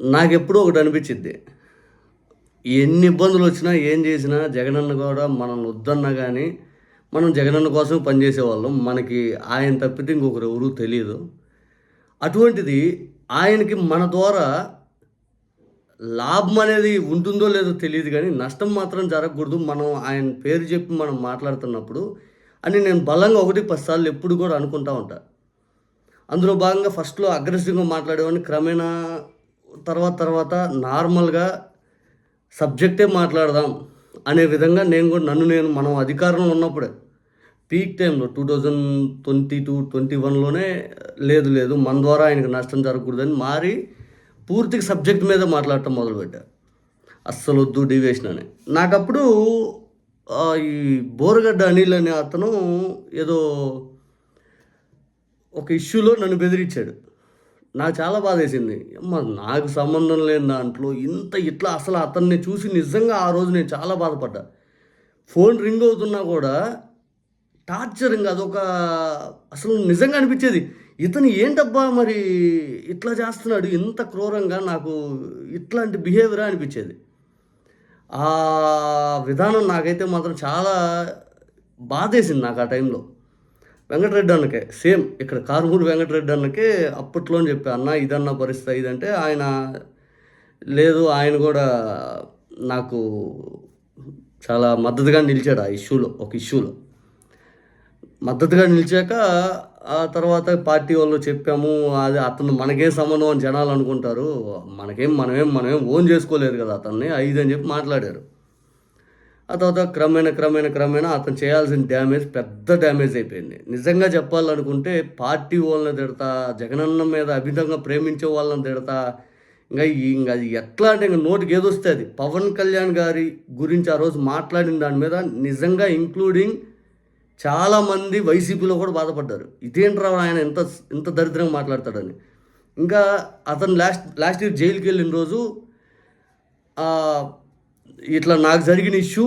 నాకు ఎప్పుడూ ఒకటి అనిపించింది ఎన్ని ఇబ్బందులు వచ్చినా ఏం చేసినా జగనన్న కూడా మనం వద్దన్నా కానీ మనం జగనన్న కోసం పనిచేసేవాళ్ళం. మనకి ఆయన తప్పితే ఇంకొకరు ఎవరూ తెలియదు అటువంటిది ఆయనకి మన ద్వారా లాభం అనేది ఉంటుందో లేదో తెలియదు కానీ నష్టం మాత్రం జరగకూడదు. మనం ఆయన పేరు చెప్పి మనం మాట్లాడుతున్నప్పుడు అని నేను బలంగా ఒకటి పది సార్లు ఎప్పుడు కూడా అనుకుంటా ఉంటా. అందులో భాగంగా ఫస్ట్లో అగ్రెసివ్గా మాట్లాడేవాడిని. క్రమేణా తర్వాత తర్వాత నార్మల్గా సబ్జెక్టే మాట్లాడదాం అనే విధంగా నేను కూడా నన్ను నేను మనం అధికారంలో ఉన్నప్పుడే పీక్ టైంలో two thousand twenty two twenty వన్లోనే లేదు లేదు మన ద్వారా ఆయనకు నష్టం జరగకూడదని మారి పూర్తిగా సబ్జెక్ట్ మీద మాట్లాడటం మొదలుపెట్టా. అస్సలు వద్దు డివేషన్ అని. నాకు అప్పుడు ఈ బోరగడ్డ అనిల్ అనే అతను ఏదో ఒక ఇష్యూలో నన్ను బెదిరించాడు. నాకు చాలా బాధ వేసింది అమ్మ నాకు సంబంధం లేని దాంట్లో ఇంత ఇట్లా అసలు అతన్ని చూసి నిజంగా ఆ రోజు నేను చాలా బాధపడ్డా. ఫోన్ రింగ్ అవుతున్నా కూడా టార్చరింగ్ అదొక అసలు నిజంగా అనిపించేది. ఇతను ఏంటబ్బా మరి ఇట్లా చేస్తున్నాడు ఇంత క్రూరంగా నాకు ఇట్లాంటి బిహేవియర్ అనిపించేది. ఆ విధానం నాకైతే మాత్రం చాలా బాధేసింది నాకు ఆ టైంలో. వెంకటరెడ్డి అన్నకే సేమ్ ఇక్కడ కారుమూరు వెంకటరెడ్డి అన్నకే అప్పట్లో చెప్పా అన్న ఇదన్న పరిస్థితి ఇదంటే ఆయన లేదు ఆయన కూడా నాకు చాలా మద్దతుగా నిలిచాడు ఆ ఇష్యూలో ఒక ఇష్యూలో. మద్దతుగా నిలిచాక ఆ తర్వాత పార్టీ వాళ్ళు చెప్పాము అది అతను మనకేం సంబంధం అని జనాలు అనుకుంటారు మనకేం మనమేం మనమేం ఓన్ చేసుకోలేదు కదా అతన్ని ఐదు అని చెప్పి మాట్లాడారు. ఆ తర్వాత క్రమేణ క్రమేణ క్రమేణ అతను చేయాల్సిన డ్యామేజ్ పెద్ద డ్యామేజ్ అయిపోయింది. నిజంగా చెప్పాలనుకుంటే పార్టీ వాళ్ళని తిడతా జగనన్న మీద అభిధంగా ప్రేమించే వాళ్ళని తిడతా ఇంకా ఇంకా అది ఎట్లా అంటే ఇంకా నోటికి ఏదొస్తే అది. పవన్ కళ్యాణ్ గారి గురించి ఆ రోజు మాట్లాడిన దాని మీద నిజంగా ఇంక్లూడింగ్ చాలామంది వైసీపీలో కూడా బాధపడ్డారు. ఇదేంట్రా ఆయన ఎంత ఇంత దరిద్రంగా మాట్లాడతాడని. ఇంకా అతను లాస్ట్ లాస్ట్ ఇయర్ జైలుకి వెళ్ళిన రోజు ఇట్లా నాకు జరిగిన ఇష్యూ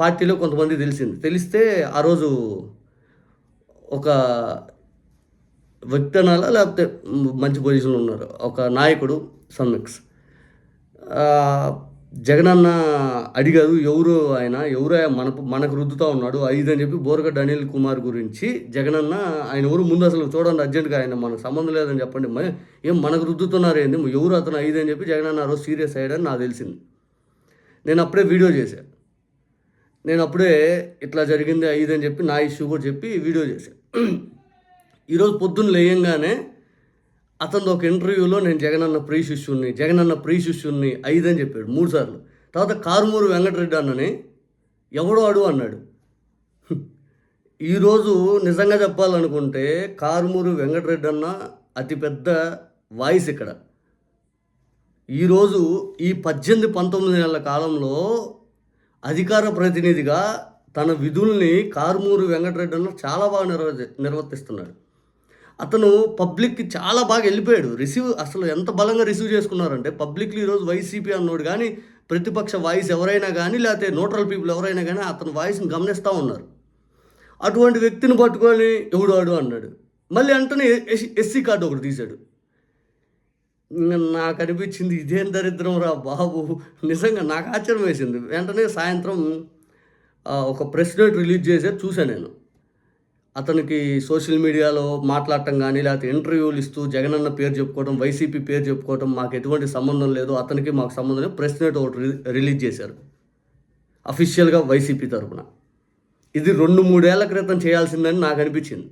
పార్టీలో కొంతమంది తెలిసింది. తెలిస్తే ఆ రోజు ఒక వ్యక్తి అనాలా లేకపోతే మంచి పొజిషన్లో ఉన్నారు. ఒక నాయకుడు సమ్మిక్స్. జగనన్న అడిగారు ఎవరు ఆయన? ఎవరు ఆయన? మన మనకు రుద్దుతూ ఉన్నాడు. ఐదు అని చెప్పి బోరగడ్డ అనిల్ కుమార్ గురించి జగనన్న ఆయన ఎవరు ముందు అసలు చూడండి అర్జెంటుగా ఆయన మనకు సంబంధం లేదని చెప్పండి. ఏం మనకు రుద్దుతున్నారు ఏంది ఎవరు అతను ఐదు అని చెప్పి జగనన్న ఆ రోజు సీరియస్ అయ్యాడని నాకు తెలిసింది. నేను అప్పుడే వీడియో చేశాను నేను అప్పుడే ఇట్లా జరిగింది అయ్యిదని అని చెప్పి నా ఇష్యూ కూడా చెప్పి వీడియో చేశాను ఈరోజు పొద్దున్న లేయంగానే అతను ఒక ఇంటర్వ్యూలో నేను జగనన్న ప్రీ శిష్యుణ్ణి జగనన్న ప్రీ శిష్యుణ్ణి ఐదు అని చెప్పాడు మూడు సార్లు. తర్వాత కారుమూరు వెంకటరెడ్డి అన్నని ఎవడో అడు అన్నాడు. ఈరోజు నిజంగా చెప్పాలనుకుంటే కారుమూరు వెంకటరెడ్డి అన్న అతిపెద్ద వాయిస్ ఇక్కడ. ఈరోజు ఈ పద్దెనిమిది పంతొమ్మిది నెలల కాలంలో అధికార ప్రతినిధిగా తన విధుల్ని కారుమూరు వెంకటరెడ్డి అన్న చాలా బాగా నిర్వ నిర్వర్తిస్తున్నాడు. అతను పబ్లిక్కి చాలా బాగా వెళ్ళిపోయాడు. రిసీవ్ అసలు ఎంత బలంగా రిసీవ్ చేసుకున్నారంటే పబ్లిక్లో ఈరోజు వైసీపీ అన్నోడు కానీ ప్రతిపక్ష వాయిస్ ఎవరైనా కానీ లేకపోతే న్యూట్రల్ పీపుల్ ఎవరైనా కానీ అతని వాయిస్ని గమనిస్తూ ఉన్నారు. అటువంటి వ్యక్తిని పట్టుకొని ఎవడు ఆడు అన్నాడు. మళ్ళీ అంటనే ఎస్సీ కార్డు ఒకటి తీశాడు. నాకు అనిపించింది ఇదేం దరిద్రం రా బాబు. నిజంగా నాకు ఆశ్చర్యం వేసింది. వెంటనే సాయంత్రం ఒక ప్రెస్ నోట్ రిలీజ్ చేసేది చూశాను నేను. అతనికి సోషల్ మీడియాలో మాట్లాడటం కానీ లేకపోతే ఇంటర్వ్యూలు ఇస్తూ జగనన్న పేరు చెప్పుకోవడం వైసీపీ పేరు చెప్పుకోవడం మాకు ఎటువంటి సంబంధం లేదు. అతనికి మాకు సంబంధం లేదు. ప్రెస్ నోట్ ఒకటి రి- రిలీజ్ చేశారు. అఫీషియల్గా వైసీపీ తరఫున ఇది రెండు మూడేళ్ళ క్రితం చేయాల్సిందని నాకు అనిపించింది.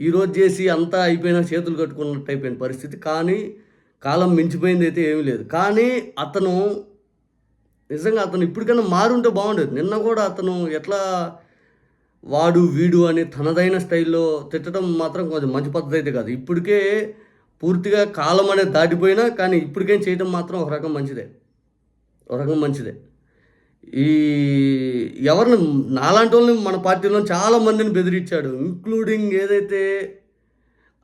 ఈరోజు చేసి అంతా అయిపోయినా చేతులు కట్టుకున్నట్టు అయిపోయిన పరిస్థితి. కానీ కాలం మించిపోయింది అయితే ఏమీ లేదు. కానీ అతను నిజంగా అతను ఇప్పటికైనా మారుంటే బాగుండేది. నిన్న కూడా అతను ఎట్లా వాడు వీడు అని తనదైన స్టైల్లో తిట్టడం మాత్రం కొంచెం మంచి పద్ధతి అయితే కాదు. ఇప్పటికే పూర్తిగా కాలం అనేది దాటిపోయినా కానీ ఇప్పటికేం చేయడం మాత్రం ఒక రకం మంచిదే. ఒక రకం మంచిదే. ఈ ఎవరిని నాలాంటి వాళ్ళని మన పార్టీలో చాలా మందిని బెదిరించాడు. ఇంక్లూడింగ్ ఏదైతే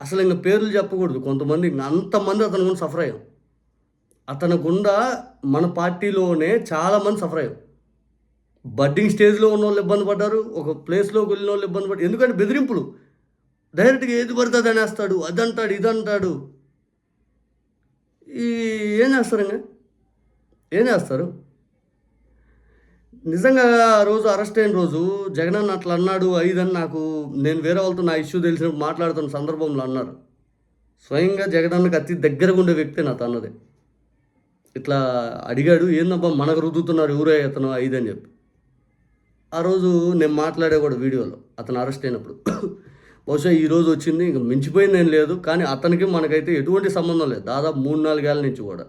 అసలు ఇంకా పేర్లు చెప్పకూడదు. కొంతమంది అంతమంది అతని గుండా సఫర్ అయ్యాం. అతని గుండా మన పార్టీలోనే చాలామంది సఫర్ అయ్యాం. బడ్డింగ్ స్టేజ్లో ఉన్న వాళ్ళు ఇబ్బంది పడ్డారు ఒక ప్లేస్లోకి వెళ్ళిన వాళ్ళు ఇబ్బంది పడ్డారు. ఎందుకంటే బెదిరింపులు. డైరెక్ట్గా ఏది పడితే అది అనేస్తాడు అదంటాడు ఇదంటాడు. ఈ ఏం చేస్తారు ఇంకా ఏం చేస్తారు? నిజంగా ఆ రోజు అరెస్ట్ అయిన రోజు జగన్ అన్న అట్లా అన్నాడు ఐదని నాకు నేను వేరే వాళ్ళతో నా ఇష్యూ తెలిసినప్పుడు మాట్లాడుతున్న సందర్భంలో అన్నారు. స్వయంగా జగన్ అతి దగ్గరగా ఉండే వ్యక్తి నా తన్నది ఇట్లా అడిగాడు ఏందబ్బా మనకు రుద్దుతున్నారు ఎవరే అతను ఐదని చెప్పి. ఆ రోజు నేను మాట్లాడే కూడా వీడియోలో అతను అరెస్ట్ అయినప్పుడు. బహుశా ఈ రోజు వచ్చింది ఇంక మించిపోయింది ఏం లేదు కానీ అతనికి మనకైతే ఎటువంటి సంబంధం లేదు. దాదాపు మూడు నాలుగేళ్ళ నుంచి కూడా.